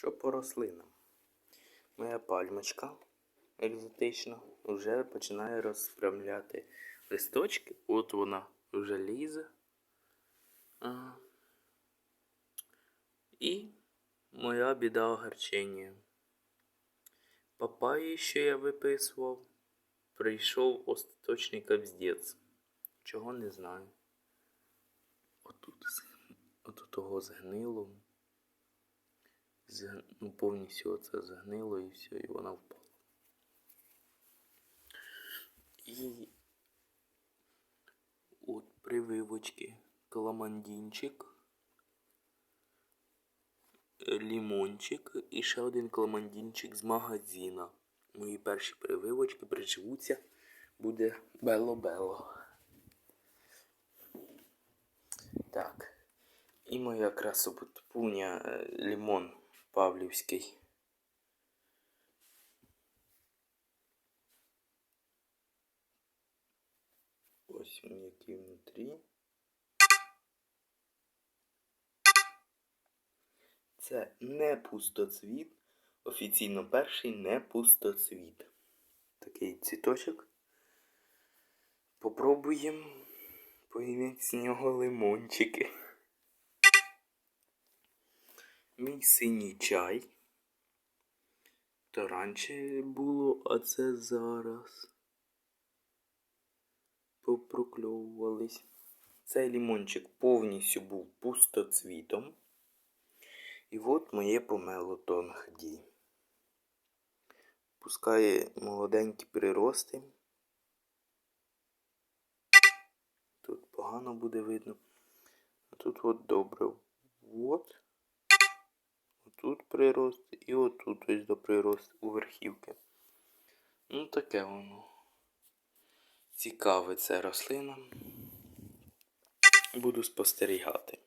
Що по рослинам? Моя пальмочка екзотична вже починає розпрямляти листочки. От вона вже лізе. Ага. І моя біда огорчення. Папаї, що я виписував, прийшов остаточний капздець. Чого не знаю. Отут, отут того згнило. Ну, повністю оце згнило і все, і вона впала. І от прививочки каламандінчик, лімончик і ще один каламандінчик з магазина. Мої перші прививочки приживуться, буде бело-бело. Так. І моя красопутпуня е, лимон павлівський. Ось він який внутрі. Це не пустоцвіт. Офіційно перший не пустоцвіт. Такий цвіточок. Попробуємо поїмати з нього лимончики. Мій синій чай. То раніше було, а це зараз. Попрокльовувались. Цей лімончик повністю був пустоцвітом. І от моє помело тонгді. Пускає молоденькі прирости. Тут погано буде видно. А тут от добре. От. Тут прирост і отут ось до прирост у верхівки. Ну таке воно. Цікаве це рослина. Буду спостерігати.